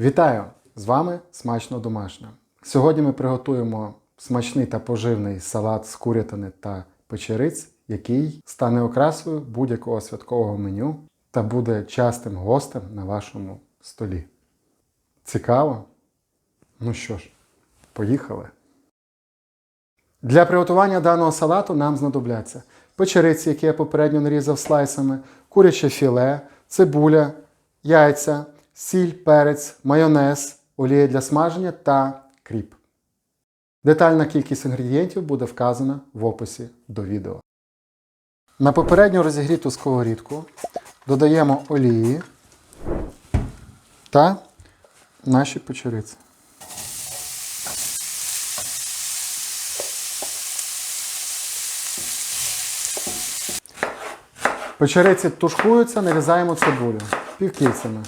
Вітаю! З вами смачно домашнє. Сьогодні ми приготуємо смачний та поживний салат з курятини та печериць, який стане окрасою будь-якого святкового меню та буде частим гостем на вашому столі. Цікаво? Ну що ж, поїхали. Для приготування даного салату нам знадобляться печериці, які я попередньо нарізав слайсами, куряче філе, цибуля, яйця, сіль, перець, майонез, олія для смаження та кріп. Детальна кількість інгредієнтів буде вказана в описі до відео. На попередньо розігріту сковорідку додаємо олії та наші печериці. Печериці тушкуються, нарізаємо цибулю півкільцями.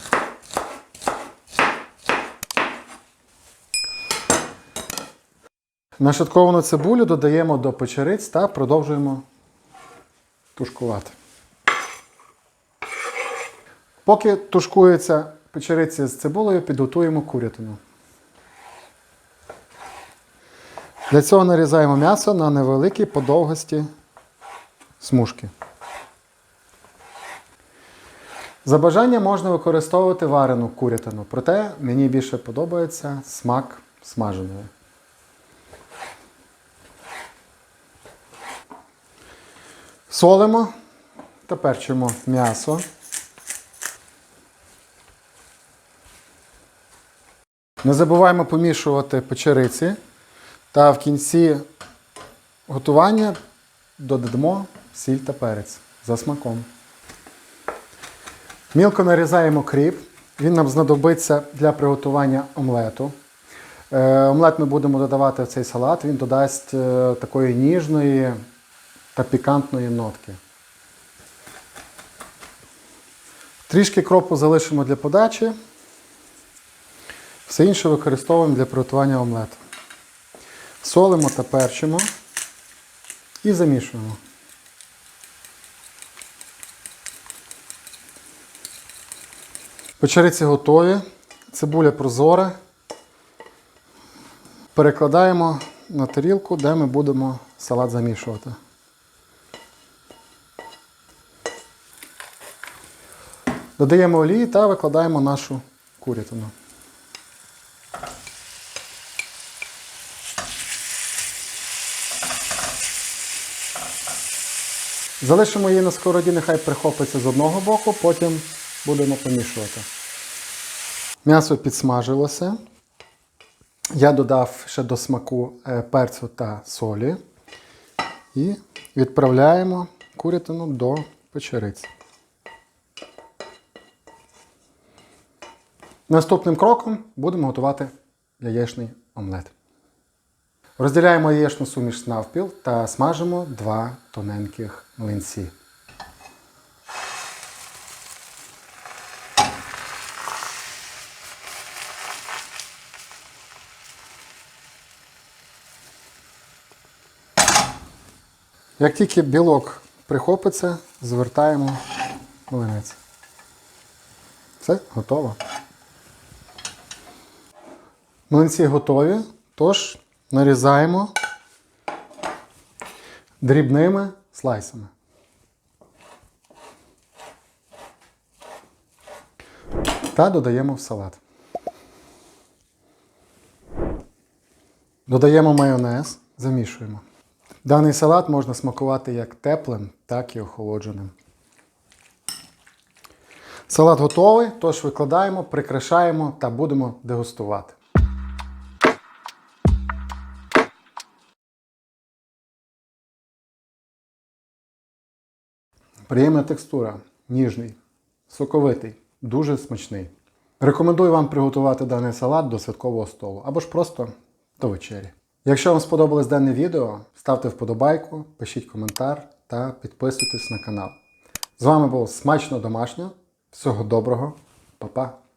Нашатковану цибулю додаємо до печериць та продовжуємо тушкувати. Поки тушкуються печериці з цибулею, підготуємо курятину. Для цього нарізаємо м'ясо на невеликі подовгості смужки. За бажанням можна використовувати варену курятину, проте мені більше подобається смак смаженої. Солимо та перчимо м'ясо. Не забуваємо помішувати печериці та в кінці готування додамо сіль та перець за смаком. Мілко нарізаємо кріп. Він нам знадобиться для приготування омлету. Е, Омлет ми будемо додавати в цей салат. Він додасть е, такої ніжної та пікантної нотки. Трішки кропу залишимо для подачі. Все інше використовуємо для приготування омлету. Солимо та перчимо і замішуємо. Печериці готові, цибуля прозора. Перекладаємо на тарілку, де ми будемо салат замішувати. Додаємо олії та викладаємо нашу курятину. Залишимо її на сковороді, нехай прихопиться з одного боку, потім будемо помішувати. М'ясо підсмажилося. Я додав ще до смаку е, перцю та солі. І відправляємо курятину до печериць. Наступним кроком будемо готувати яєчний омлет. Розділяємо яєчну суміш навпіл та смажимо два тоненьких млинці. Як тільки білок прихопиться, звертаємо млинець. Все, готово. Млинці готові, тож нарізаємо дрібними слайсами. Та додаємо в салат. Додаємо майонез, замішуємо. Даний салат можна смакувати як теплим, так і охолодженим. Салат готовий, тож викладаємо, прикрашаємо та будемо дегустувати. Приємна текстура, ніжний, соковитий, дуже смачний. Рекомендую вам приготувати даний салат до святкового столу або ж просто до вечері. Якщо вам сподобалось дане відео, ставте вподобайку, пишіть коментар та підписуйтесь на канал. З вами було смачно домашньо. Всього доброго, Па-па!